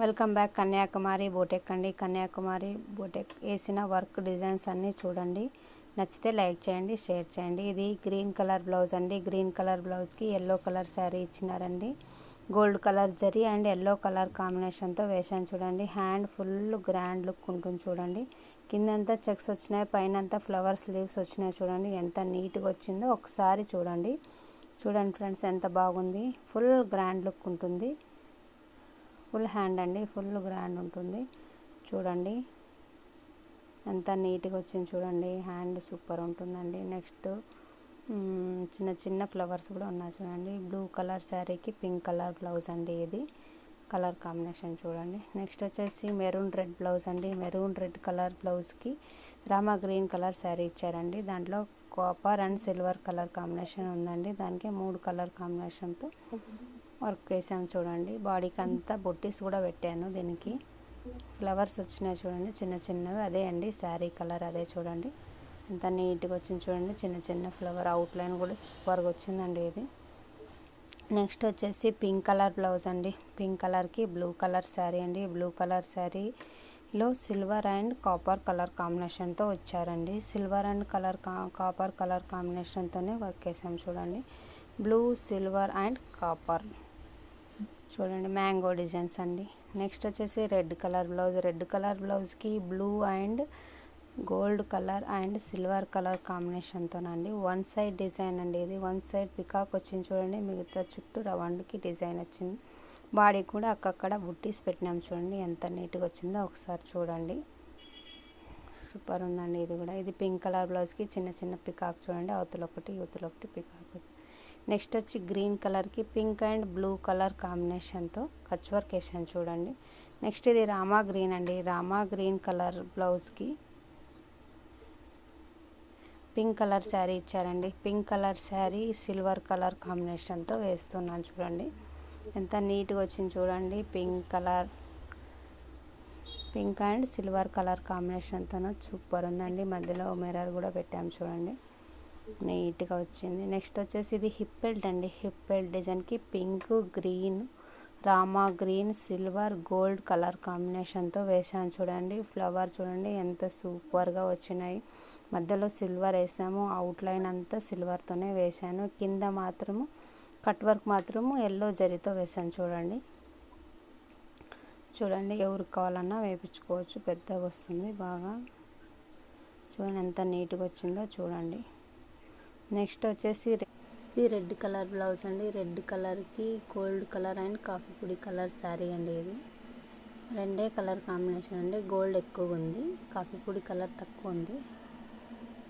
Welcome back Kanyakumari బోటెక్ అండి కన్యాకుమారి బోటెక్ వేసిన work designs అన్నీ చూడండి. నచ్చితే లైక్ చేయండి షేర్ చేయండి. ఇది గ్రీన్ కలర్ బ్లౌజ్ అండి. గ్రీన్ కలర్ బ్లౌజ్కి yellow colour sari ఇచ్చినారండి. Gold colour zari and yellow colour కాంబినేషన్తో వేసాను చూడండి. హ్యాండ్ ఫుల్ గ్రాండ్ లుక్ ఉంటుంది చూడండి. కిందంతా చెక్స్ వచ్చినాయి పైన అంతా ఫ్లవర్ స్లీవ్స్ వచ్చినాయి చూడండి. ఎంత నీట్గా వచ్చిందో ఒకసారి చూడండి. చూడండి ఫ్రెండ్స్ ఎంత బాగుంది. ఫుల్ గ్రాండ్ లుక్ ఉంటుంది. ఫుల్ హ్యాండ్ అండి ఫుల్ గ్రాండ్ ఉంటుంది. చూడండి. ఎంత నీట్గా వచ్చింది చూడండి. హ్యాండ్ సూపర్ ఉంటుందండి. నెక్స్ట్ చిన్న చిన్న ఫ్లవర్స్ కూడా ఉన్నాయి చూడండి. బ్లూ కలర్ శారీకి పింక్ కలర్ బ్లౌజ్ అండి ఇది. కలర్ కాంబినేషన్ చూడండి. నెక్స్ట్ వచ్చేసి మెరూన్ రెడ్ బ్లౌజ్ అండి. మెరూన్ రెడ్ కలర్ బ్లౌజ్కి రామా గ్రీన్ కలర్ శారీ ఇచ్చారండి. దాంట్లో copper and silver colour combination ఉందండి. దానికి మూడు కలర్ కాంబినేషన్తో వర్క్ వేసాం చూడండి. బాడీకి అంతా బొట్టీస్ కూడా పెట్టాను దీనికి. ఫ్లవర్స్ వచ్చినాయి చూడండి చిన్న చిన్నవి. అదే అండి శారీ కలర్ అదే చూడండి. ఎంత నీట్గా వచ్చింది చూడండి చిన్న చిన్న ఫ్లవర్ అవుట్లైన్ కూడా సూపర్గా వచ్చిందండి ఇది. నెక్స్ట్ వచ్చేసి పింక్ కలర్ బ్లౌజ్ అండి. పింక్ కలర్కి బ్లూ కలర్ శారీ అండి. బ్లూ కలర్ శారీలో సిల్వర్ అండ్ కాపర్ కలర్ కాంబినేషన్తో వచ్చారండి. Silver and colour copper colour కాంబినేషన్తోనే work వేసాం చూడండి. Blue silver and copper. చూడండి మ్యాంగో డిజైన్స్ అండి. నెక్స్ట్ వచ్చేసి red colour blouse. Red colour బ్లౌజ్కి blue and gold colour and silver colour కాంబినేషన్తోనండి. One side design అండి ఇది. వన్ సైడ్ పికాక్ వచ్చింది చూడండి మిగతా చుట్టూ రౌండ్కి డిజైన్ వచ్చింది. బాడీ కూడా అక్కక్కడ బుట్టీస్ పెట్టినాం చూడండి ఎంత నీట్గా వచ్చిందో ఒకసారి చూడండి. సూపర్ ఉందండి ఇది కూడా. ఇది పింక్ కలర్ బ్లౌజ్కి చిన్న చిన్న పికాక్ చూడండి అవతల ఒకటి యువతల ఒకటి పికాక్ వచ్చింది. నెక్స్ట్ వచ్చి గ్రీన్ కలర్కి పింక్ అండ్ బ్లూ కలర్ కాంబినేషన్తో కచ్ వర్క్ వేసాను చూడండి. నెక్స్ట్ ఇది రామా గ్రీన్ అండి. రామా గ్రీన్ కలర్ బ్లౌజ్కి పింక్ కలర్ శారీ ఇచ్చారండి. Pink colour sari silver colour కాంబినేషన్తో వేస్తున్నాను చూడండి. ఎంత నీట్గా వచ్చింది చూడండి. Pink colour pink and silver colour కాంబినేషన్తో సూపర్ ఉందండి. మధ్యలో మిర్రర్ కూడా పెట్టాము చూడండి. నీట్గా వచ్చింది. నెక్స్ట్ వచ్చేసి ఇది హిప్ బెల్ట్ అండి. హిప్ బెల్ట్ డిజైన్కి pink green Rama green silver gold colour కాంబినేషన్తో వేసాను చూడండి. ఫ్లవర్ చూడండి ఎంత సూపర్గా వచ్చినాయి. మధ్యలో సిల్వర్ వేసాము. అవుట్లైన్ అంతా సిల్వర్తోనే వేసాను. కింద మాత్రము కట్ వర్క్ మాత్రము ఎల్లో జరీతో వేసాను చూడండి. చూడండి ఎవరికి కావాలన్నా వేయించుకోవచ్చు పెద్దగా వస్తుంది బాగా. చూడండి ఎంత నీట్గా వచ్చిందో చూడండి. నెక్స్ట్ వచ్చేసి ఇది రెడ్ కలర్ బ్లౌజ్ అండి. రెడ్ కలర్కి గోల్డ్ కలర్ అండ్ కాఫీ పొడి కలర్ శారీ అండి ఇది. రెండే కలర్ కాంబినేషన్ అండి. గోల్డ్ ఎక్కువ ఉంది కాఫీ పొడి కలర్ తక్కువ ఉంది.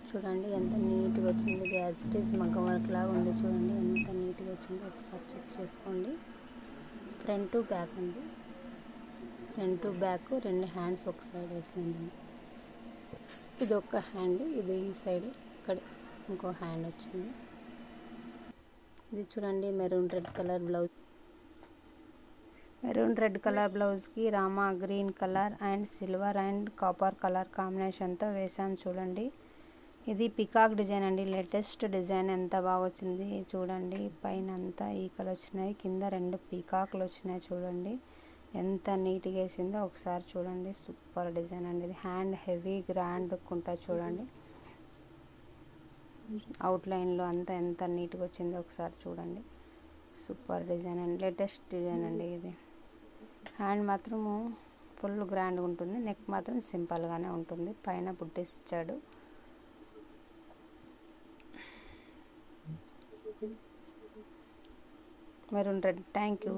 చూడండి ఎంత నీట్గా వచ్చింది. గ్యాస్ స్టేజ్ మగ్గం వర్క్ లాగా ఉంది చూడండి. ఎంత నీట్గా వచ్చిందో ఒకసారి చెక్ చేసుకోండి. ఫ్రంట్ బ్యాక్ అండి. ఫ్రంట్ బ్యాక్ రెండు హ్యాండ్స్ ఒక సైడ్ వేసింది ఇది ఒక హ్యాండ్ ఇది ఈ సైడ్ ఇక్కడ ఇంకో హ్యాండ్ వచ్చింది. ఇది చూడండి maroon red colour blouse. Maroon red colour బ్లౌజ్కి Rama green colour and silver and copper colour కాంబినేషన్తో వేసాం చూడండి. ఇది పికాక్ డిజైన్ అండి. లేటెస్ట్ డిజైన్ ఎంత బాగా వచ్చింది చూడండి. పైన అంతా ఈకలు వచ్చినాయి. కింద రెండు పీకాక్లు వచ్చినాయి చూడండి. ఎంత నీట్గా వేసిందో ఒకసారి చూడండి. సూపర్ డిజైన్ అండి. ఇది హ్యాండ్ హెవీ గ్రాండ్ లుక్ ఉంటుంది చూడండి. అవుట్లైన్లో అంతా ఎంత నీట్గా వచ్చిందో ఒకసారి చూడండి. సూపర్ డిజైన్ అండి. లేటెస్ట్ డిజైన్ అండి ఇది. హ్యాండ్ మాత్రము ఫుల్ గ్రాండ్గా ఉంటుంది. నెక్ మాత్రం సింపుల్గానే ఉంటుంది. పైన బుట్టేసి ఇచ్చాడు. Maroon red thank you